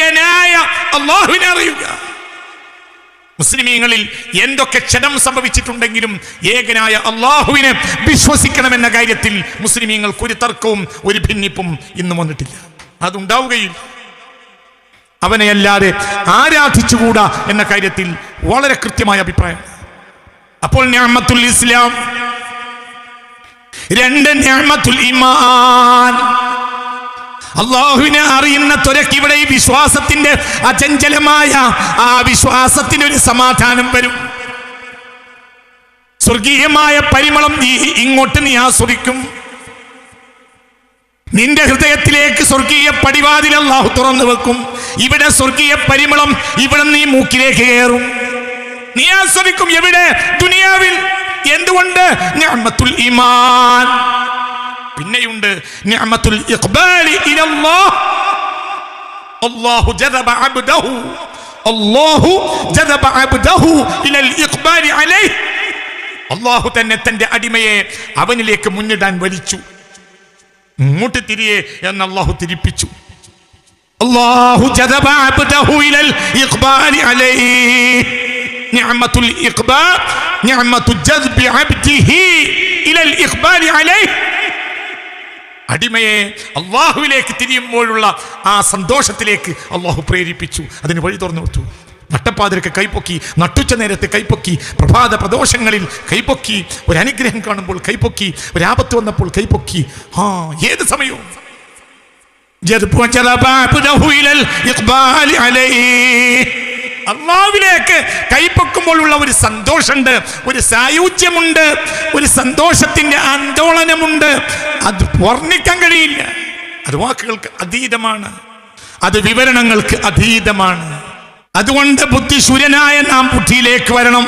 ഏകനായ അള്ളാഹുവിനെ അറിയുക. മുസ്ലിമീങ്ങളിൽ എന്തൊക്കെ ക്ഷണം സംഭവിച്ചിട്ടുണ്ടെങ്കിലും ഏകനായ അള്ളാഹുവിനെ വിശ്വസിക്കണമെന്ന കാര്യത്തിൽ മുസ്ലിമീങ്ങൾക്ക് ഒരു തർക്കവും ഒരു ഭിന്നിപ്പും ഇന്നും വന്നിട്ടില്ല. അതുണ്ടാവുകയില്ല. അവനെയല്ലാതെ ആരാധിച്ചുകൂടാ എന്ന കാര്യത്തിൽ വളരെ കൃത്യമായ അഭിപ്രായം. അപ്പോൾ ഞാമത്തുൽ ഇസ്ലാം രണ്ട് ഞാമത്തുൽ ഇമാൻ അള്ളാഹുവിനെ അറിയുന്ന തുരക്ക് ഇവിടെ ഈ വിശ്വാസത്തിന്റെ അചഞ്ചലമായ ആ വിശ്വാസത്തിന് ഒരു സമാധാനം വരും. സ്വർഗീയമായ പരിമളം നീ ഇങ്ങോട്ട് നീ ആസ്വദിക്കും. നിന്റെ ഹൃദയത്തിലേക്ക് സ്വർഗീയ പടിവാതിൽ അള്ളാഹു തുറന്നു വെക്കും. ഇവിടെ സ്വർഗീയ പരിമളം ഇവിടെ നീ മൂക്കിലേക്ക് കയറും. നീ ആസ്വദിക്കും എവിടെ? ദുനിയാവിൽ. എന്തുകൊണ്ട്? ഈമാൻ. പിന്നെയുണ്ട് നിഅമത്തുൽ ഇഖ്ബാലി ഇലല്ലാഹ്. അല്ലാഹു ജദബ അബ്ദഹു. അല്ലാഹു ജദബ അബ്ദഹു ഇലൽ ഇഖ്ബാലി അലൈഹി. അല്ലാഹു തന്നെ തന്റെ അടിമയെ അവനിലേക്ക് മുന്നിടാൻ വലിച്ചു. ഇങ്ങോട്ട് തിരിയെ എന്ന് അള്ളാഹു തിരിപ്പിച്ചു. അള്ളാഹു ഇലൽ ഇഖ്ബാലി അലൈഹി നിഅമത്തുൽ ഇഖ്ബാ നിഅമത്തു ജദ്ബി അബ്ദിഹി ഇലൽ ഇഖ്ബാലി അലൈഹി അടിമയെ അള്ളാഹുവിലേക്ക് തിരിയുമ്പോഴുള്ള ആ സന്തോഷത്തിലേക്ക് അള്ളാഹു പ്രേരിപ്പിച്ചു. അതിന് വഴി തുറന്നു കൊടുത്തു. നട്ടപ്പാതിരക്ക് കൈപ്പൊക്കി നട്ടുച്ച നേരത്ത് കൈപ്പൊക്കി പ്രഭാത പ്രദോഷങ്ങളിൽ കൈപ്പൊക്കി ഒരു അനുഗ്രഹം കാണുമ്പോൾ കൈപ്പൊക്കി ഒരു ആപത്ത് വന്നപ്പോൾ കൈപ്പൊക്കി ആ ഏത് സമയവും. ജദബഅബ്ദഹു ഇലൽ ഇഖ്ബാലി അലൈഹി. അള്ളാഹുവിലേക്ക് കൈപ്പൊക്കുമ്പോഴുള്ള ഒരു സന്തോഷമുണ്ട് ഒരു സായുജ്യമുണ്ട് ഒരു സന്തോഷത്തിന്റെ ആന്തോളനമുണ്ട് അത് വർണ്ണിക്കാൻ കഴിയില്ല അത് വാക്കുകൾക്ക് അതീതമാണ് അത് വിവരണങ്ങൾക്ക് അതീതമാണ് അതുകൊണ്ട് ബുദ്ധിശൂരനായ നാം ബുദ്ധിയിലേക്ക് വരണം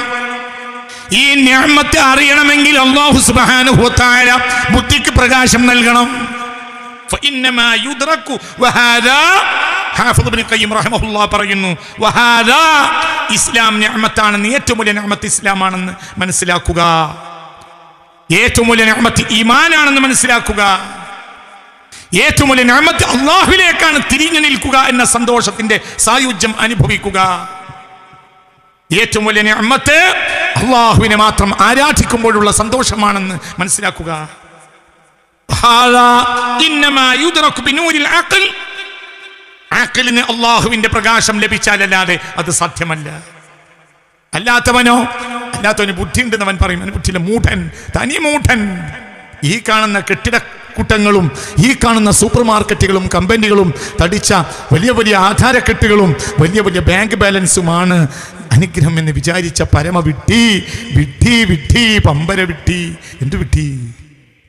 ഈ ഞാമത്തെ അറിയണമെങ്കിൽ അള്ളാഹു സുബ്ഹാനഹു വതആല ബുദ്ധിക്ക് പ്രകാശം നൽകണം فإنما يدرك وهذا പറയുന്നു ഇസ്ലാം ഞാമത്താണെന്ന് ഏറ്റവും വലിയ ഞാമത്ത് ഇസ്ലാമാണെന്ന് മനസ്സിലാക്കുക. ഏറ്റവും വലിയ ഞാമത്ത് ഈമാനാണെന്ന് മനസ്സിലാക്കുക. ഏറ്റവും വലിയ ഞാമത്ത് അള്ളാഹുവിലേക്കാണ് തിരിഞ്ഞു നിൽക്കുക എന്ന സന്തോഷത്തിന്റെ സായുജ്യം അനുഭവിക്കുക. ഏറ്റവും വലിയ ഞാമത്ത് അള്ളാഹുവിനെ മാത്രം ആരാധിക്കുമ്പോഴുള്ള സന്തോഷമാണെന്ന് മനസ്സിലാക്കുക. അഖലിന് അള്ളാഹുവിന്റെ പ്രകാശം ലഭിച്ചാലല്ലാതെ അത് സാധ്യമല്ല. അല്ലാത്തവനോ? അല്ലാത്തവന് ബുദ്ധി ഉണ്ടെന്ന് അവൻ പറയും. അവന് ബുദ്ധിയില്ല. മൂഢൻ. തനി മൂഢൻ. ഈ കാണുന്ന കെട്ടിടക്കൂട്ടങ്ങളും ഈ കാണുന്ന സൂപ്പർ മാർക്കറ്റുകളും കമ്പനികളും തടിച്ച വലിയ വലിയ ആധാരക്കെട്ടുകളും വലിയ വലിയ ബാങ്ക് ബാലൻസുമാണ് അനുഗ്രഹം എന്ന് വിചാരിച്ച പരമ വിട്ടി വിട്ടി വിട്ടി പമ്പര വിട്ടി. എന്ത് വിട്ടി?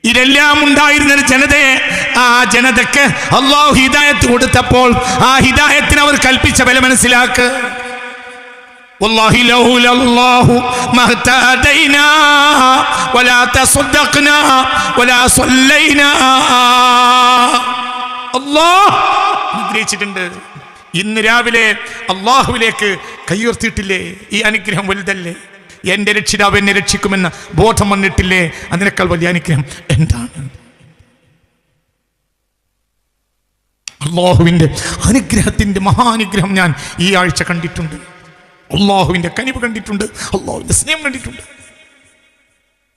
ഇതെല്ലാം ഉണ്ടായിരുന്ന ഒരു ജനതയെ ആ ജനതക്ക് അള്ളാഹു ഹിദായത്ത് കൊടുത്തപ്പോൾ ആ ഹിദായത്തിന് അവർ കൽപ്പിച്ച വില മനസ്സിലാക്ക് والله لولا الله ما اهتدينا ولا تصدقنا ولا صلينا അല്ലാഹ് അനുഗ്രഹിച്ചിട്ടുണ്ട് ഇന്ന് രാവിലെ അള്ളാഹുവിലേക്ക് കയ്യുയർത്തിയിട്ടില്ലേ ഈ അനുഗ്രഹം വലുതല്ലേ എന്റെ രക്ഷിതാവ് എന്നെ രക്ഷിക്കുമെന്ന് ബോധം വന്നിട്ടില്ലേ? അതിനേക്കാൾ വലിയ അനുഗ്രഹം എന്താണ്? അള്ളാഹുവിന്റെ അനുഗ്രഹത്തിന്റെ മഹാനുഗ്രഹം ഞാൻ ഈ ആഴ്ച കണ്ടിട്ടുണ്ട്. അള്ളാഹുവിന്റെ കനിവ് കണ്ടിട്ടുണ്ട്. അള്ളാഹുവിന്റെ സ്നേഹം കണ്ടിട്ടുണ്ട്.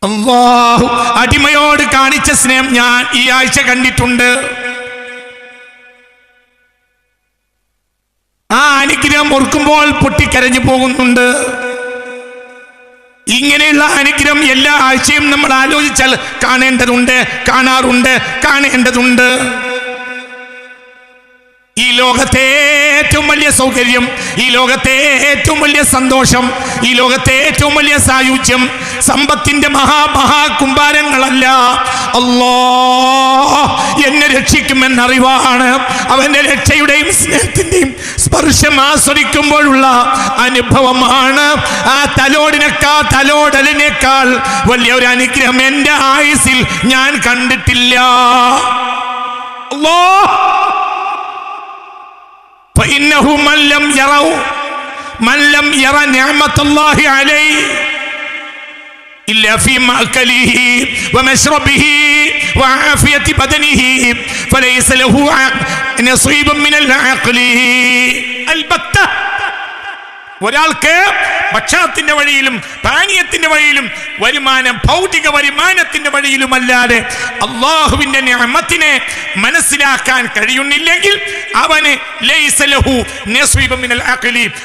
അള്ളാഹു അടിമയോട് കാണിച്ച സ്നേഹം ഞാൻ ഈ ആഴ്ച കണ്ടിട്ടുണ്ട്. ആ അനുഗ്രഹം ഓർക്കുമ്പോൾ പൊട്ടിക്കരഞ്ഞു പോകുന്നുണ്ട്. ഇങ്ങനെയുള്ള അനുഗ്രഹം എല്ലാ ആഴ്ചയും നമ്മൾ ആലോചിച്ചാൽ കാണേണ്ടതുണ്ട് കാണാറുണ്ട് കാണേണ്ടതുണ്ട്. ഈ ലോകത്തെ ഏറ്റവും വലിയ സൗകര്യം ഈ ലോകത്തെ ഏറ്റവും വലിയ സന്തോഷം ഈ ലോകത്തെ ഏറ്റവും വലിയ സായുജ്യം സമ്പത്തിന്റെ മഹാ മഹാ കുമ്പാരങ്ങളല്ല അല്ലോ എന്നെ രക്ഷിക്കുമെന്നറിവാണ് അവന്റെ രക്ഷയുടെയും സ്നേഹത്തിന്റെയും സ്പർശം ആസ്വദിക്കുമ്പോഴുള്ള അനുഭവമാണ് ആ തലോടിനേക്കാൾ തലോടലിനേക്കാൾ വലിയ ഒരു അനുഗ്രഹം എന്റെ ആയുസിൽ ഞാൻ കണ്ടിട്ടില്ല അല്ലോ فإنه من لم يروا من لم يرى نعمة الله عليه إلا في مأكله ومشربه وعافية بدنه فليس له نصيب من العقل. البتة ഒരാൾക്ക് ഭക്ഷണത്തിന്റെ വഴിയിലും പാനീയത്തിന്റെ വഴിയിലും വരുമാനം ഭൗതിക വരുമാനത്തിന്റെ വഴിയിലുമല്ലാതെ അള്ളാഹുവിന്റെ ഞാമത്തിനെ മനസ്സിലാക്കാൻ കഴിയുന്നില്ലെങ്കിൽ അവന്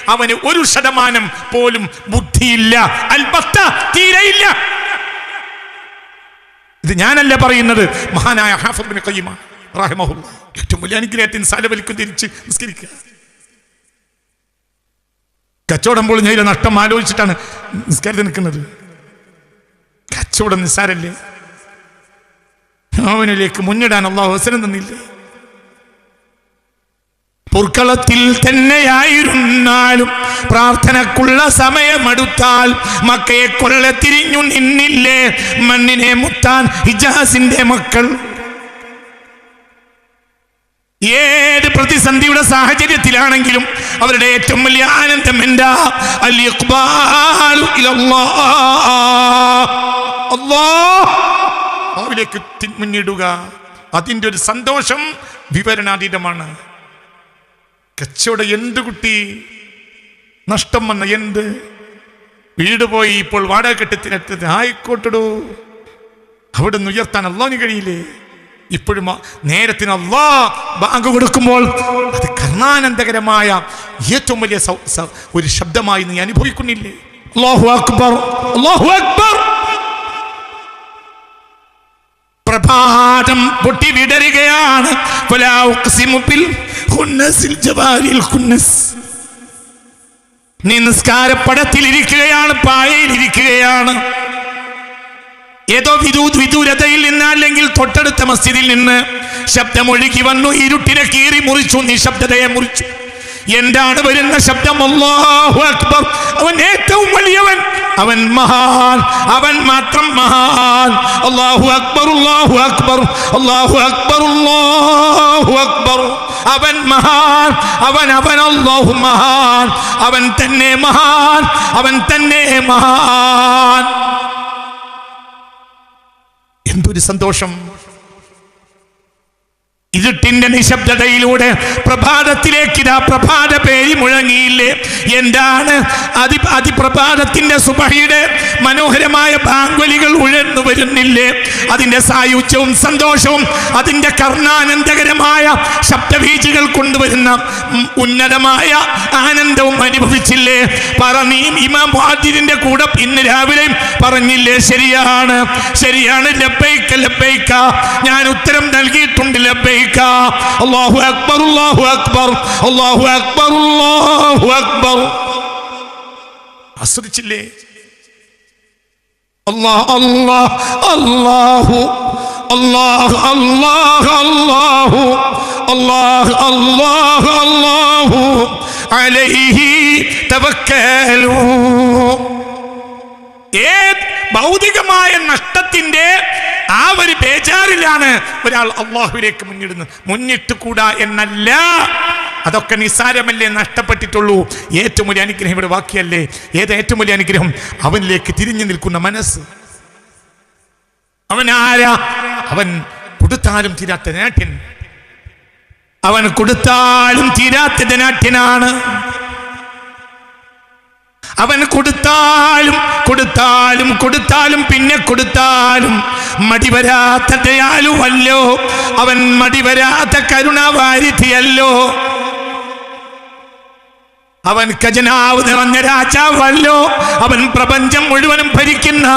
അവന് ഒരു ശതമാനം പോലും ബുദ്ധിയില്ല. അൽബത്ത തീരെയില്ല. ഇത് ഞാനല്ല പറയുന്നത്. മഹാനായ ഹാഫിദ് കയ്യുമാണ് ഏറ്റവും വലിയ അനുഗ്രഹത്തിന് സലവലിക്കും തിരിച്ച് നിസ്കരിക്കുക. കച്ചവടം ഞാൻ നഷ്ടം ആലോചിച്ചിട്ടാണ് നിസ്കാരത്തിൽ നിൽക്കുന്നത്. കച്ചവടം നിസ്സാരല്ലേ? അവനിലേക്ക് മുന്നിടാൻ അള്ളാഹു അവസരം തന്നില്ലേ? പൊർക്കളത്തിൽ തന്നെയായിരുന്നാലും പ്രാർത്ഥനക്കുള്ള സമയമെടുത്താൽ മക്കയെ കൊള്ള തിരിഞ്ഞു നിന്നില്ലേ? മണ്ണിനെ മുത്താൻ ഹിജാസിന്റെ മക്കൾ ഏത് പ്രതിസന്ധിയുടെ സാഹചര്യത്തിലാണെങ്കിലും അവരുടെ ഏറ്റവും വലിയ ആനന്ദം എന്താ? അൽ മുന്നിടുക. അതിന്റെ ഒരു സന്തോഷം വിവരണാതീതമാണ്. കച്ചോടെ എന്ത് കുട്ടി? നഷ്ടം വന്ന എന്ത്? വീട് പോയി ഇപ്പോൾ വാടക കെട്ടിത്തിനെത്തത് ആയിക്കോട്ടടോ. അവിടെ നിന്ന് ഉയർത്താൻ അല്ലോന് കഴിയില്ലേ? ഇപ്പോഴും നേരത്തിന് അള്ളാ ബാങ്ക് കൊടുക്കുമ്പോൾ അത് കർണാനന്ദകരമായ ഏറ്റവും വലിയ ഒരു ശബ്ദമായി നീ അനുഭവിക്കുന്നില്ലേ? അല്ലാഹു അക്ബർ അല്ലാഹു അക്ബർ. പ്രഭാതം പൊട്ടി വിടരുകയാണ്. ഫലാ ഉഖ്സിമു ബിൽ ഖുന്നസിൽ ജവാരിൽ ഖുന്നസ് നീ നിസ്കാരപ്പടത്തിൽ ഇരിക്കുകയാണ് പായയിൽ ഇരിക്കുകയാണ് ഏതോ വിദൂ വിദൂരതയിൽ നിന്ന് അല്ലെങ്കിൽ തൊട്ടടുത്ത മസ്ജിദിൽ നിന്ന് ശബ്ദമൊഴുകി വന്നു ഇരുട്ടിനെ കീറി മുറിച്ചു നിശബ്ദതയെ മുറിച്ചു. എന്താണ് വരുന്ന ശബ്ദം? അല്ലാഹു അക്ബർ. അവൻ ഏറ്റവും വലിയവൻ. അവൻ മഹാൻ. അവൻ മാത്രം മഹാൻ. അല്ലാഹു അക്ബർ അല്ലാഹു അക്ബർ. അല്ലാഹു അക്ബർ അല്ലാഹു അക്ബർ. അവൻ മഹാൻ. അവൻ അവൻ അല്ലാഹു മഹാൻ. അവൻ തന്നെ മഹാൻ. അവൻ തന്നെ മഹാൻ. എന്തൊരു സന്തോഷം. ഇരുട്ടിന്റെ നിശബ്ദതയിലൂടെ പ്രഭാതത്തിലേക്ക് ഇതാ പ്രഭാത പേരി മുഴങ്ങിയില്ലേ? എന്താണ് അതി അതിപ്രഭാതത്തിന്റെ സുബഹിയുടെ മനോഹരമായ ബാങ്കുലികൾ ഉഴന്നു വരുന്നില്ലേ? അതിന്റെ സായുജ്യവും സന്തോഷവും അതിന്റെ കർണാനന്ദകരമായ ശബ്ദവീചികൾ കൊണ്ടുവരുന്ന ഉന്നതമായ ആനന്ദവും അനുഭവിച്ചില്ലേ? പറഞ്ഞീം ഇമാം മുഹാജിറിന്റെ കൂടെ ഇന്ന് രാവിലെയും പറഞ്ഞില്ലേ? ശരിയാണ് ശരിയാണ്. ലബൈക്ക ലബൈക്ക ഞാൻ ഉത്തരം നൽകിയിട്ടുണ്ട് ലബൈക്ക അല്ലാഹു അക്ബർ അല്ലാഹു അക്ബർ അല്ലാഹു അക്ബർ അല്ലാഹു അക്ബർ ആസ്വദിച്ചില്ലേ? അല്ലാഹ് അല്ലാഹ് അല്ലാഹു അല്ലാഹ് അല്ലാഹ് അല്ലാഹു അല്ലാഹ് അല്ലാഹ് അല്ലാഹു. അലൈഹി തവക്കലു. ഏത് ഭൗതികമായ നഷ്ടത്തിന്റെ ആ ഒരു ബേജാറിലാണ് ഒരാൾ അള്ളാഹുവിലേക്ക് മുന്നിടുന്നത്. മുന്നിട്ട് കൂടാ എന്നല്ല. അതൊക്കെ നിസ്സാരമല്ലേ നഷ്ടപ്പെട്ടിട്ടുള്ളൂ. ഏറ്റവും വലിയ അനുഗ്രഹം ഇവിടെ ബാക്കിയല്ലേ? ഏത് ഏറ്റവും വലിയ അനുഗ്രഹം? അവനിലേക്ക് തിരിഞ്ഞു നിൽക്കുന്ന മനസ്സ്. അവൻ ആരാ? അവൻ കൊടുത്താലും തീരാത്ത നാട്യൻ. അവൻ കൊടുത്താലും തീരാത്ത ധനാട്യനാണ് അവൻ കൊടുത്താലും കൊടുത്താലും കൊടുത്താലും പിന്നെ കൊടുത്താലും മടിവരാത്ത ദയാലുവല്ലോ അവൻ മടിവരാത്ത കരുണാവാരിധിയല്ലോ. അവൻ ഖജനാവ് നിറഞ്ഞ രാജാവല്ലോ. അവൻ പ്രപഞ്ചം മുഴുവനും ഭരിക്കുന്ന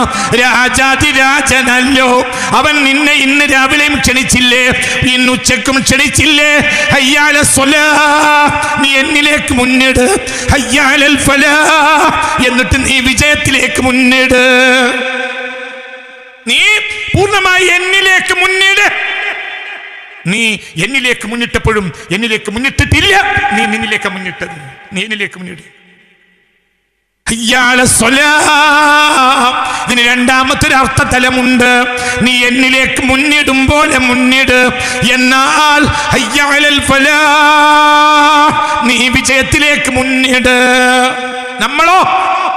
രാജാതിരാജനല്ലോ അവൻ നിന്നെ ഇന്ന് രാവിലെയും ക്ഷണിച്ചില്ലേ? ഇന്ന് ഉച്ചക്കും ക്ഷണിച്ചില്ലേ? ഹയ്യാല സ്വല നീ എന്നിലേക്ക് മുന്നിട്. ഹയ്യാലൽ ഫല എന്നിട്ട് നീ വിജയത്തിലേക്ക് മുന്നിട്. നീ പൂർണമായി എന്നിലേക്ക് മുന്നിട്. നീ എന്നിലേക്ക് മുന്നിട്ടപ്പോഴും എന്നിലേക്ക് മുന്നിട്ടിട്ടില്ല. നീ നിന്നിലേക്ക് മുന്നിട്ടത് നീ എന്നിലേക്ക് മുന്നിട്ട്. ഇതിന് രണ്ടാമത്തെ ഒരു അർത്ഥതലമുണ്ട്. നീ എന്നിലേക്ക് മുന്നിടും പോലെ മുന്നിട്. എന്നാൽ. നീ വിജയത്തിലേക്ക് മുന്നിട്. നമ്മളോ?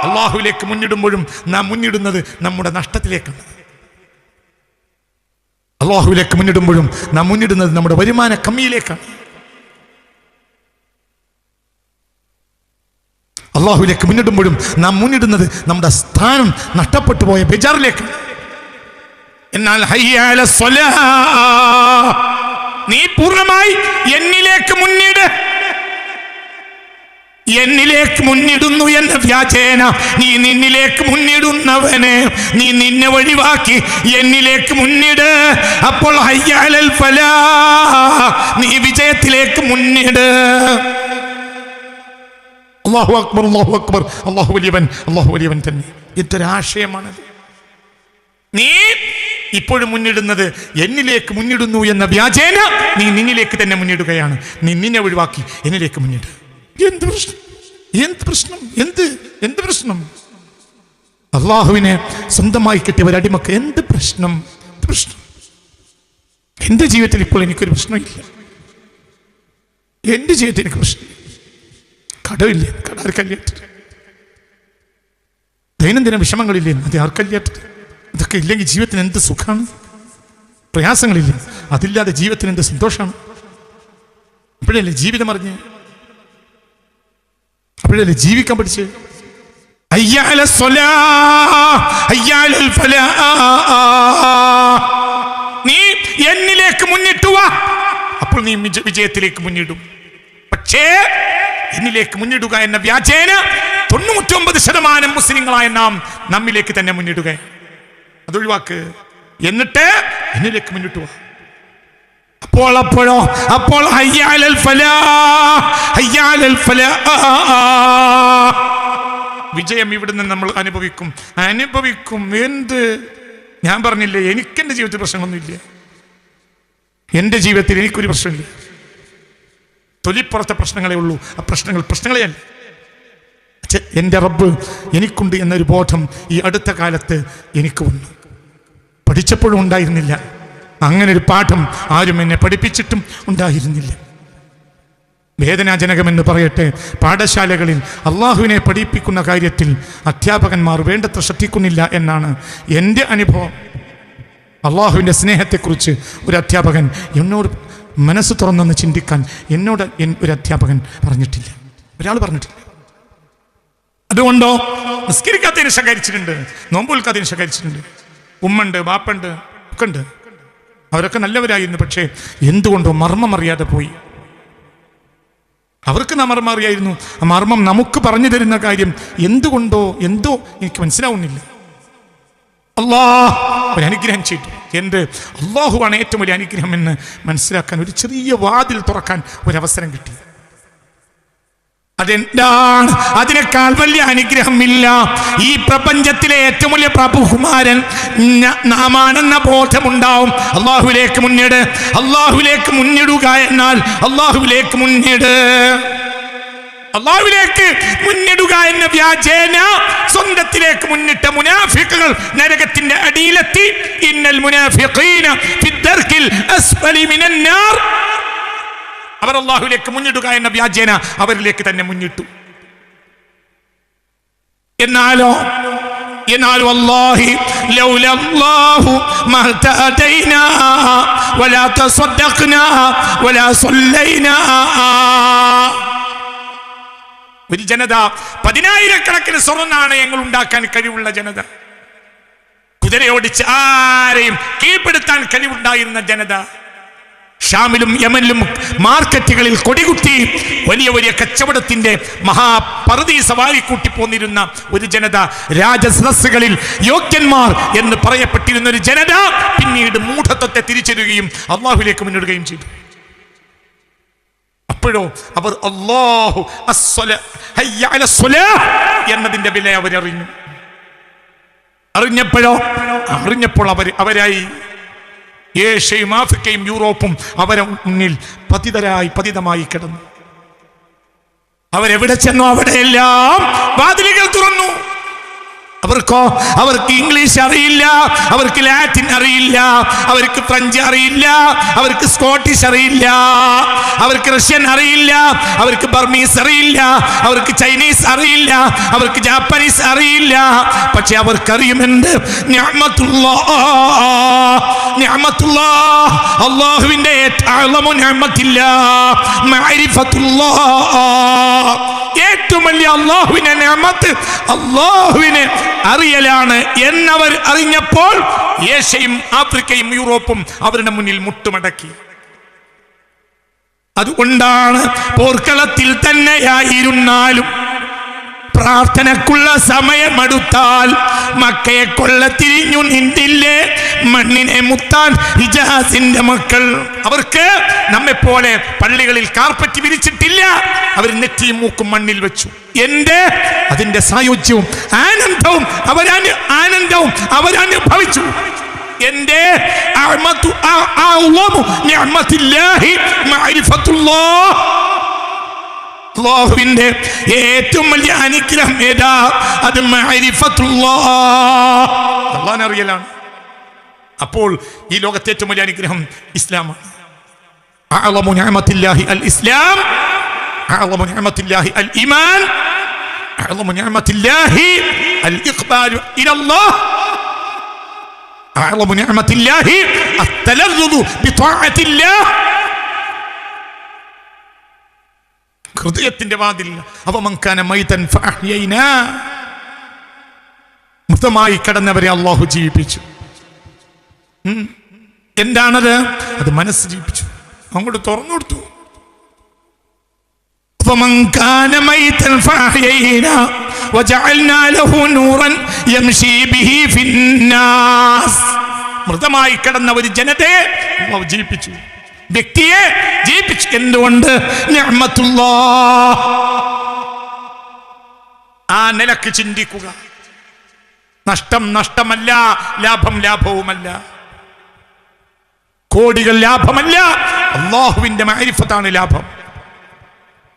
അള്ളാഹുവിലേക്ക് മുന്നിടുമ്പോഴും നാം മുന്നിടുന്നത് നമ്മുടെ നഷ്ടത്തിലേക്കാണ്. അള്ളാഹുവിലേക്ക് മുന്നിടുമ്പോഴും നാം മുന്നിടുന്നത് നമ്മുടെ വരുമാന കമ്മിയിലേക്കാണ്. അള്ളാഹുവിലേക്ക് മുന്നിടുമ്പോഴും നാം മുന്നിടുന്നത് നമ്മുടെ സ്ഥാനം നഷ്ടപ്പെട്ടു പോയ ബജാറിലേക്ക് എന്നാൽ നീ പൂർണമായി എന്നിലേക്ക് മുന്നിട്. എന്നിലേക്ക് മുന്നിടുന്നു എന്ന വ്യാജേന. നീ നിന്നിലേക്ക് മുന്നിടുന്നവനെ നീ നിന്നെ ഒഴിവാക്കി എന്നിലേക്ക് മുന്നിട്. അപ്പോൾ ഫലാ നീ വിജയത്തിലേക്ക് മുന്നിട്. അള്ളാഹു അക്ബർ അള്ളാഹു അക്ബർ അള്ളാഹു വലിയവൻ അള്ളാഹു വലിയവൻ തന്നെ. ഇതൊരാശയമാണത്. നീ ഇപ്പോഴും മുന്നിടുന്നത് എന്നിലേക്ക് മുന്നിടുന്നു എന്ന വ്യാജേന നീ നിന്നിലേക്ക് തന്നെ മുന്നിടുകയാണ്. നീ നിന്നെ ഒഴിവാക്കി എന്നിലേക്ക് മുന്നിട്. എന്ത് പ്രശ്നം? എന്ത് പ്രശ്നം? എന്ത്? എന്ത് പ്രശ്നം? അള്ളാഹുവിനെ സ്വന്തമായി കിട്ടിയ ഒരു അടിമക്ക് എന്ത് പ്രശ്നം? എന്ത് പ്രശ്നം? എന്റെ ജീവിതത്തിൽ ഇപ്പോൾ എനിക്കൊരു പ്രശ്നമില്ല. എന്റെ ജീവിതത്തിൽ എനിക്ക് പ്രശ്നം കടമില്ല കട ആർക്കല്ലേറ്റത് ദൈനംദിന വിഷമങ്ങളില്ലേ. അത് ആർക്കല്ലേറ്റത് ഇതൊക്കെ ഇല്ലെങ്കിൽ ജീവിതത്തിന് എന്ത് സുഖമാണ് പ്രയാസങ്ങളില്ല. അതില്ലാതെ ജീവിതത്തിന് എന്ത് സന്തോഷമാണ് ഇപ്പോഴല്ലേ ജീവിതം അറിഞ്ഞ് അപ്പോഴല്ലേ ജീവിക്കാൻ പഠിച്ച്. നീ എന്നിലേക്ക് മുന്നിട്ടു അപ്പോൾ നീ വിജയത്തിലേക്ക് മുന്നിടും. പക്ഷേ എന്നിലേക്ക് മുന്നിടുക എന്ന വ്യാജേന തൊണ്ണൂറ്റൊമ്പത് ശതമാനം മുസ്ലിങ്ങളായ നാം നമ്മിലേക്ക് തന്നെ മുന്നിടുക. അതൊഴിവാക്ക്. എന്നിട്ട് എന്നിലേക്ക് മുന്നിട്ട് വാ. അപ്പോൾ അപ്പോഴോ? അപ്പോൾ ഹയ്യാലൽ ഇവിടെ. വിജയം ഇവിടുന്ന് നമ്മൾ അനുഭവിക്കും. അനുഭവിക്കും. എന്ത്? ഞാൻ പറഞ്ഞില്ലേ എനിക്ക് എന്റെ ജീവിതത്തിൽ പ്രശ്നമൊന്നുമില്ല എന്റെ ജീവിതത്തിൽ എനിക്കൊരു പ്രശ്നമില്ല. തൊലിപ്പുറത്തെ പ്രശ്നങ്ങളേ ഉള്ളൂ. ആ പ്രശ്നങ്ങൾ പ്രശ്നങ്ങളെ അല്ല എന്റെ റബ്ബ് എനിക്കുണ്ട് എന്നൊരു ബോധം ഈ അടുത്ത കാലത്ത് എനിക്ക് വന്നു. പഠിച്ചപ്പോഴും ഉണ്ടായിരുന്നില്ല. അങ്ങനെ ഒരു പാഠം ആരും എന്നെ പഠിപ്പിച്ചിട്ടും ഉണ്ടായിരുന്നില്ല. വേദനാജനകമെന്ന് പറയട്ടെ പാഠശാലകളിൽ അള്ളാഹുവിനെ പഠിപ്പിക്കുന്ന കാര്യത്തിൽ അധ്യാപകന്മാർ വേണ്ടത്ര ശ്രദ്ധിക്കുന്നില്ല എന്നാണ് എന്റെ അനുഭവം. അള്ളാഹുവിന്റെ സ്നേഹത്തെക്കുറിച്ച് ഒരു അധ്യാപകൻ എന്നോട് മനസ്സ് തുറന്നെന്ന് ചിന്തിക്കാൻ എന്നോട് ഒരു അധ്യാപകൻ പറഞ്ഞിട്ടില്ല. ഒരാൾ പറഞ്ഞിട്ടില്ല. അതുകൊണ്ടോ? നിസ്കരിക്കാത്തതിന് ശകരിച്ചിട്ടുണ്ട് നോമ്പുൽക്കാത്തതിന് ശകരിച്ചിട്ടുണ്ട്. ഉമ്മണ്ട് ബാപ്പുണ്ട് ഒക്കെ ഉണ്ട് അവരൊക്കെ നല്ലവരായിരുന്നു പക്ഷേ എന്തുകൊണ്ടോ മർമ്മം അറിയാതെ പോയി. അവർക്ക് മർമ്മം അറിയായിരുന്നു. ആ മർമ്മം നമുക്ക് പറഞ്ഞു തരുന്ന കാര്യം എന്തുകൊണ്ടോ എന്തോ എനിക്ക് മനസ്സിലാവുന്നില്ല. അള്ളാഹ് ഒരു അനുഗ്രഹം ചെയ്തു. എന്റെ അള്ളാഹുവാണ് ഏറ്റവും വലിയ അനുഗ്രഹം എന്ന് മനസ്സിലാക്കാൻ ഒരു ചെറിയ വാതിൽ തുറക്കാൻ ഒരവസരം കിട്ടി. അതെന്താണ്? അതിനേക്കാൾ വലിയ അനുഗ്രഹമില്ല. ഈ പ്രപഞ്ചത്തിലെ ഏറ്റവും വലിയ പ്രഭുകുമാരൻ നാമാണെന്ന ബോധമുണ്ടാവും. അള്ളാഹുലേക്ക് മുന്നിട്. അള്ളാഹുലേക്ക് മുന്നിടുക എന്നാൽ അള്ളാഹുലേക്ക് മുന്നിട്. അള്ളാഹുവിലേക്ക് മുന്നിടുക എന്ന വ്യാജേന സ്വന്തത്തിലേക്ക് മുന്നിട്ട മുനാഫിക്കുകൾ നരകത്തിന്റെ അടിയിലെത്തി. ഇന്നൽ മുനാഫിഖീന ഫിദ്ദർക്കിൽ അസ്ഫലി മിനൻ നാർ അവർ അള്ളാഹുലേക്ക് മുന്നിടുക എന്ന വ്യാജേന അവരിലേക്ക് തന്നെ മുന്നിട്ടു. എന്നാലോ? എന്നാലും അല്ലാഹി ലൗല അല്ലാഹു മഹ്തദൈനാ വലാ തസദ്ദഖ്നാ വലാ സല്ലൈനാ. ഒരു ജനത പതിനായിരക്കണക്കിന് സ്വർണ നാണയങ്ങൾ ഉണ്ടാക്കാൻ കഴിവുള്ള ജനത. കുതിരയോടിച്ച് ആരെയും കീഴ്പ്പെടുത്താൻ കഴിവുണ്ടായിരുന്ന ജനത. ഷാമിലും യമനിലും മാർക്കറ്റുകളിൽ കൊടികുത്തി വലിയ വലിയ കച്ചവടത്തിന്റെ മഹാപറുതി സവാരി കൂട്ടി പോന്നിരുന്ന ഒരു ജനത രാജസദസ്സുകളിൽ യോഗ്യന്മാർ എന്ന് പറയപ്പെട്ടിരുന്ന ഒരു ജനത പിന്നീട് മൂഢത്വത്തെ തിരിച്ചറിയുകയും അള്ളാഹുലേക്ക് മുന്നിടുകയും ചെയ്തു. അപ്പോഴോ അവർ അള്ളാഹു എന്നതിന്റെ വില അവരറിഞ്ഞു. അറിഞ്ഞപ്പോഴോ? അറിഞ്ഞപ്പോൾ അവർ അവരായി. ഏഷ്യയും ആഫ്രിക്കയും യൂറോപ്പും അവരെ മുന്നിൽ പതിതരായി പതിതമായി കിടന്നു. അവരെവിടെ ചെന്നോ അവിടെയെല്ലാം വാതിലുകൾ തുറന്നു. അവർക്കോ? അവർക്ക് ഇംഗ്ലീഷ് അറിയില്ല. അവർക്ക് ലാറ്റിൻ അറിയില്ല. അവർക്ക് ഫ്രഞ്ച് അറിയില്ല. അവർക്ക് സ്കോട്ടിഷ് അറിയില്ല. അവർക്ക് റഷ്യൻ അറിയില്ല. അവർക്ക് ബർമീസ് അറിയില്ല. അവർക്ക് ചൈനീസ് അറിയില്ല. അവർക്ക് ജാപ്പനീസ് അറിയില്ല. പക്ഷെ അവർക്കറിയുമെന്ത്? അള്ളാഹുവിന്റെ ഏറ്റവും വലിയ അള്ളാഹുവിനെ നിഅമത്ത് അള്ളാഹുവിനെ അറിയലാണ് എന്നവർ അറിഞ്ഞപ്പോൾ ഏഷ്യയും ആഫ്രിക്കയും യൂറോപ്പും അവരുടെ മുന്നിൽ മുട്ടുമടക്കി. അതുകൊണ്ടാണ് പോർക്കളത്തിൽ തന്നെയായിരുന്നാലും പ്രാർത്ഥനക്കുള്ള സമയമെടുത്താൽ മക്കയെ കൊള്ള തിരിഞ്ഞു നിന്നില്ലേ? മണ്ണിനെ മുത്താൻ ഇജാസിന്റെ മക്കൾ അവർക്ക് നമ്മെ പോലെ പള്ളികളിൽ കാർപ്പറ്റ് വിരിച്ചിട്ടില്ല. അവർ നെറ്റിയും മൂക്കും മണ്ണിൽ വെച്ചു. എന്റെ അതിന്റെ സായുജ്യവും ആനന്ദവും അവരനു ആനന്ദവും അവരനുഭവിച്ചു എന്റെ അഅ്മതു അ- അഅ്ളമു നിഅമത്തില്ലാഹി മഅരിഫത്തുല്ലാഹ് അള്ളാഹുവിന്റെ ഏറ്റവും വലിയ അനുഗ്രഹം ഏതാ അത് മഅരിഫത്തുല്ലാഹ്. അള്ളാഹിനെ അറിയലാണ് അപ്പോൾ ഈ ലോകത്തെ ഏറ്റവും വലിയ അനുഗ്രഹം ഇസ്ലാമാണ് അഅ്ളമു നിഅമത്തില്ലാഹി അൽ ഇസ്ലാം അഅ്ളമു നിഅമത്തില്ലാഹി അൽ ഈമാൻ അഅ്ളമു നിഅമത്തില്ലാഹി അൽ ഇഖ്ബാലു ഇലല്ലാഹ് أعظم نعمة الله التلذذ بطاعة الله ഹൃദയത്തിന്റെ വാതിൽ അവമങ്കാന മൈതൻ മൃതമായി കടന്നവരെ അള്ളാഹു ജീവിപ്പിച്ചു. എന്താണത്? അത് മനസ്സ് ജീവിപ്പിച്ചു. അങ്ങോട്ട് തുറന്നു കൊടുത്തു. മൃതമായി കിടന്ന ഒരു ജനതയെ ജീവിപ്പിച്ചു. വ്യക്തിയെ ജീവിപ്പിച്ചു എന്തുകൊണ്ട്. ആ നിലയ്ക്ക് ചിന്തിക്കുക. നഷ്ടം നഷ്ടമല്ല ലാഭം ലാഭവുമല്ല. കോടികൾ ലാഭമല്ല അള്ളാഹുവിന്റെ മാരിഫത്താണ് ലാഭം.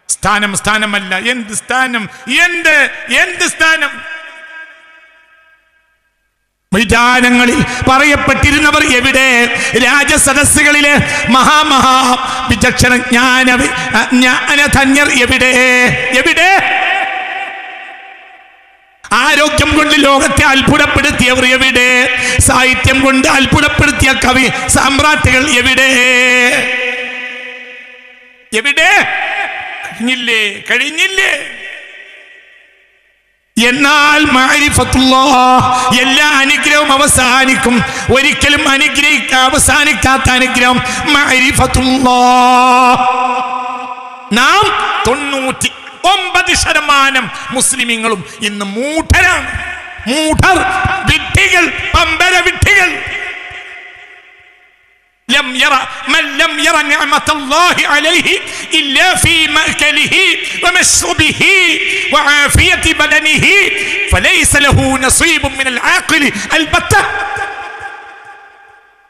സ്ഥാനം സ്ഥാനമല്ല. എന്ത് സ്ഥാനം? എന്ത്? എന്ത് സ്ഥാനം? വിധാനങ്ങളിൽ പറയപ്പെട്ടിരുന്നവർ എവിടെ? രാജസദസ്സുകളിലെ മഹാമഹാ വിചക്ഷണ ജ്ഞാന ജ്ഞാനധന്യർ എവിടെ? എവിടെ? ആരോഗ്യം കൊണ്ട് ലോകത്തെ അത്ഭുതപ്പെടുത്തിയവർ എവിടെ? സാഹിത്യം കൊണ്ട് അത്ഭുതപ്പെടുത്തിയ കവി സാമ്രാട്ടുകൾ എവിടെ? എവിടെ? കഴിഞ്ഞില്ലേ? കഴിഞ്ഞില്ലേ? എന്നാൽ എല്ലാ അനുഗ്രഹവും അവസാനിക്കും. ഒരിക്കലും അനുഗ്രഹിക്ക അവസാനിക്കാത്ത അനുഗ്രഹം നാം തൊണ്ണൂറ്റി ഒമ്പത് ശതമാനം മുസ്ലിമീങ്ങളും ഇന്ന് മൂഢരാണ്. മൂഢർ വിഡ്ഢികൾ പമ്പര വിഡ്ഢികൾ. لم يرى من لم يرى نعمة الله عليه إلا في مأكله ومشربه وعافية بدنه فليس له نصيب من العاقل البتة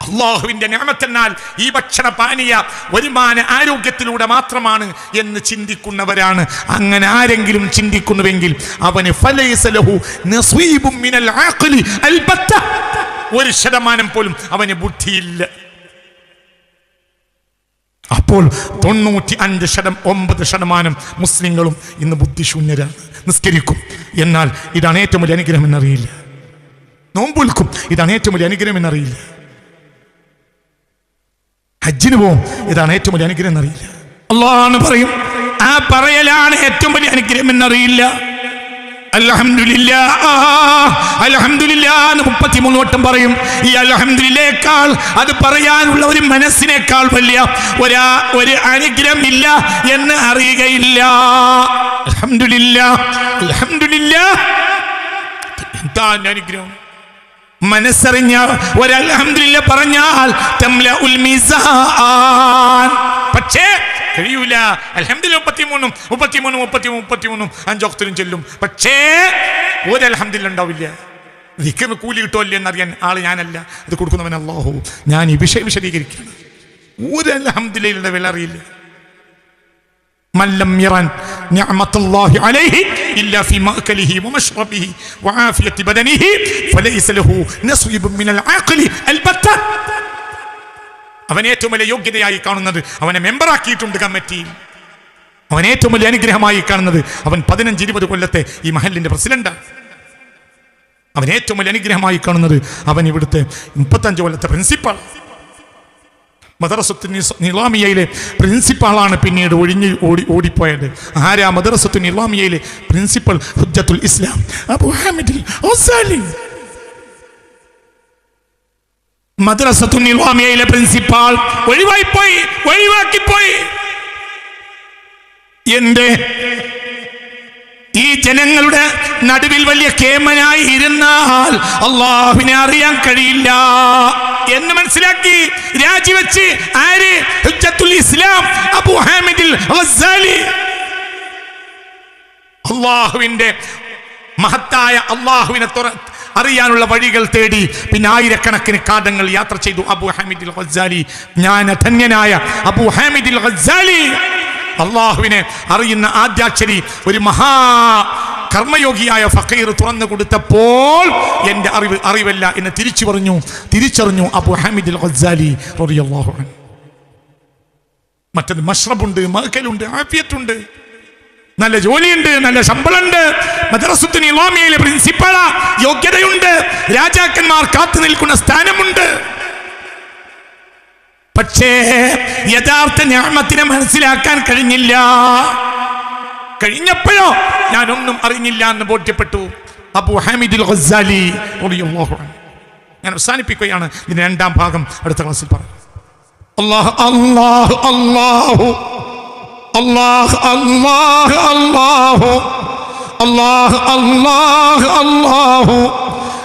അള്ളാഹുവിന്റെ ഞാമത്തെന്നാൽ ഈ ഭക്ഷണ പാനീയ വരുമാന ആരോഗ്യത്തിലൂടെ മാത്രമാണ് എന്ന് ചിന്തിക്കുന്നവരാണ് അങ്ങനെ ആരെങ്കിലും ചിന്തിക്കുന്നുവെങ്കിൽ അവന് ഫലൈസ ലഹു നസീബും മിനൽ ആഖിലി അൽബത്ത. ഒരു ശതമാനം പോലും അവന് ബുദ്ധിയില്ല അപ്പോൾ തൊണ്ണൂറ്റി അഞ്ച് ശതം ഒമ്പത് ശതമാനം മുസ്ലിങ്ങളും ഇന്ന് ബുദ്ധിശൂന്യരാണ് നിസ്കരിക്കും. എന്നാൽ ഇതാണ് ഏറ്റവും വലിയ അനുഗ്രഹം എന്നറിയില്ല. നോമ്പുൽക്കും ഇതാണ് ഏറ്റവും വലിയ അനുഗ്രഹം എന്നറിയില്ല. ഹജ്ജിന് പോവും. ഇതാണ് ഏറ്റവും വലിയ അനുഗ്രഹം എന്നറിയില്ല. അള്ളാഹാണ് പറയും. ആ പറയലാണ് ഏറ്റവും വലിയ അനുഗ്രഹം എന്നറിയില്ല. അൽഹംദുലില്ലാ അൽഹംദുലില്ലാ എന്ന് മുപ്പത്തിമൂന്ന് വട്ടം പറയും. ഈ അൽഹംദുലില്ലേക്കാൾ അത് പറയാനുള്ള ഒരു മനസ്സിനേക്കാൾ വലിയ ഒരാ ഒരു അനുഗ്രഹം ഇല്ല എന്ന് അറിയുകയില്ല. അൽഹംദുലില്ലാ അൽഹംദുലില്ലാ എന്താ അതിന്റെ അനുഗ്രഹം? മനസ്സറിഞ്ഞ ഒരൽഹംദുലില്ല പറഞ്ഞാൽ തംല ഉൽ മീസാൻ. പക്ഷേ കഴിയൂല അൽഹംദുലില്ല മുപ്പത്തിമൂന്നും മുപ്പത്തിമൂന്നും മുപ്പത്തി മുപ്പത്തിമൂന്നും അഞ്ചോക്തരും ചെല്ലും പക്ഷേ ഒരു അൽഹംദുലില്ല ഉണ്ടാവില്ല ദിക്കറിന് കൂലി കിട്ടുമല്ലേ എന്നറിയാൻ ആള് ഞാനല്ല അത് കൊടുക്കുന്നവൻ അള്ളാഹു ഞാൻ ഈ വിഷയം വിശദീകരിക്കുകയാണ് ഒരു അൽഹംദുലില്ലയുടെ വില അറിയില്ല من لم يرن نعمة الله عليه إلا في مأكله ومشربه وعافية بدنه فليس له نصيب من العقل البتة അവൻ ഏറ്റവും വലിയ യോഗ്യതയായി കാണുന്നത് അവനെ മെമ്പറാക്കിയിട്ടുണ്ട് കമ്മിറ്റിയിൽ അവൻ ഏറ്റവും വലിയ അനുഗ്രഹമായി കാണുന്നത് അവൻ പതിനഞ്ച് ഇരുപത് കൊല്ലത്തെ ഈ മഹലിന്റെ പ്രസിഡന്റാണ് അവൻ ഏറ്റവും വലിയ അനുഗ്രഹമായി കാണുന്നത് അവൻ ഇവിടുത്തെ മുപ്പത്തഞ്ച് കൊല്ലത്തെ പ്രിൻസിപ്പൾ മദ്രസത്തു നിലാമിയയിലെ പ്രിൻസിപ്പാളാണ് പിന്നീട് ഒഴിഞ്ഞ് ഓടി ഓടിപ്പോയത്. ആരാ മദ്രസത്തു നിലാമിയയിലെ പ്രിൻസിപ്പൽ ഹുജ്ജത്തുൽ ഇസ്ലാം. അബു ഹാമിദിൽ ഗസാലി പ്രിൻസിപ്പാൾ ഒഴിവായി പോയി ഒഴിവാക്കി പോയി എന്റെ ഈ ജനങ്ങളുടെ നടുവിൽ വലിയ കേമനായി ഇരുന്നാൽ അള്ളാഹുവിനെ അറിയാൻ കഴിയില്ല. എന്ന് മനസ്സിലാക്കി രാജിവെച്ച് ആര്? ഹുജ്ജത്തുൽ ഇസ്ലാം അബു അള്ളാഹുവിന്റെ മഹത്തായ അള്ളാഹുവിനെ തുറ അറിയാനുള്ള വഴികൾ തേടി പിന്നെ ആയിരക്കണക്കിന് കാതങ്ങൾ യാത്ര ചെയ്തു അബു ഹാമിദ് ജ്ഞാനധന്യനായ അബു ഹാമിദ് അള്ളാഹുവിനെ അറിയുന്ന ആദ്യാക്ഷരി ഒരു മഹാ കർമ്മയോഗിയായ ഫക്കീർ തുറന്നു കൊടുത്തപ്പോൾ എന്റെ അറിവ് അറിവല്ല എന്ന് തിരിച്ചു പറഞ്ഞു. തിരിച്ചറിഞ്ഞു അബു ഹമീദ് മറ്റൊരു റളിയല്ലാഹു മഷ്റബുണ്ട് മകലുണ്ട് ആഫിയത്തുണ്ട്. നല്ല ജോലിയുണ്ട് നല്ല ശമ്പളമുണ്ട്. മദ്രസത്തിന് ഇലോമിയയിലെ പ്രിൻസിപ്പളാ യോഗ്യതയുണ്ട്. രാജാക്കന്മാർ കാത്തു നിൽക്കുന്ന സ്ഥാനമുണ്ട്. പക്ഷേ യഥാർത്ഥ ഞാമത്തിനെ മനസ്സിലാക്കാൻ കഴിഞ്ഞില്ല. കഴിഞ്ഞപ്പോഴോ ഞാനൊന്നും അറിഞ്ഞില്ല എന്ന് ബോധ്യപ്പെട്ടു. അബു ഹാമിദുൽ ഖസാലി. ഞാൻ അവസാനിപ്പിക്കുകയാണ്. ഇതിന്റെ രണ്ടാം ഭാഗം അടുത്ത ക്ലാസ്സിൽ പറഞ്ഞു അള്ളാഹു അള്ളാഹു അല്ലാഹു. അല്ലാഹ് അല്ലാഹ് അല്ലാഹു അല്ലാഹ് അല്ലാഹ് അല്ലാഹു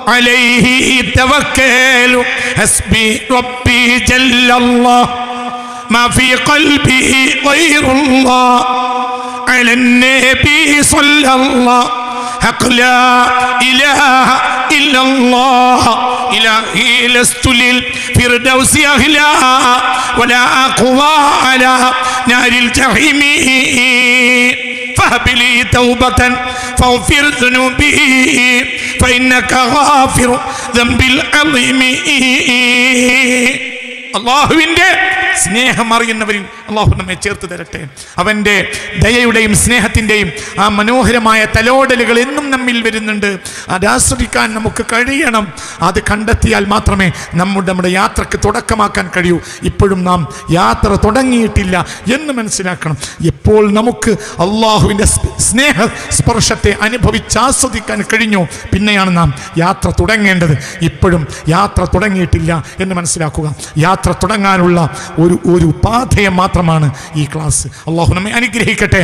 عليه توكل حسبي ربي جل الله ما في قلبي غير الله على النبي صلى الله حق لا إله إلا الله إلهي لست للفردوس أهلا ولا أقوى على نار الجحيم فهب لي توبة فاغفر ذنوبي فإنك غافر ذنب العظيم അള്ളാഹുവിൻ്റെ സ്നേഹം അറിയുന്നവരിൽ അള്ളാഹു നമ്മെ ചേർത്ത് തരട്ടെ. അവന്റെ ദയയുടെയും സ്നേഹത്തിന്റെയും ആ മനോഹരമായ തലോടലുകൾ എന്നും നമ്മിൽ വരുന്നുണ്ട്. അത് ആസ്വദിക്കാൻ നമുക്ക് കഴിയണം. അത് കണ്ടെത്തിയാൽ മാത്രമേ നമ്മുടെ നമ്മുടെ യാത്രയ്ക്ക് തുടക്കമാക്കാൻ കഴിയൂ. ഇപ്പോഴും നാം യാത്ര തുടങ്ങിയിട്ടില്ല എന്ന് മനസ്സിലാക്കണം. എപ്പോൾ നമുക്ക് അള്ളാഹുവിന്റെ സ്നേഹ സ്പർശത്തെ അനുഭവിച്ച് ആസ്വദിക്കാൻ കഴിഞ്ഞു? പിന്നെയാണ് നാം യാത്ര തുടങ്ങേണ്ടത്. ഇപ്പോഴും യാത്ര തുടങ്ങിയിട്ടില്ല എന്ന് മനസ്സിലാക്കുക. യാത്ര തുടങ്ങാനുള്ള ഒരു ഒരു ഉപാധയം മാത്രമാണ് ഈ ക്ലാസ്. അള്ളാഹു നമ്മെ അനുഗ്രഹിക്കട്ടെ.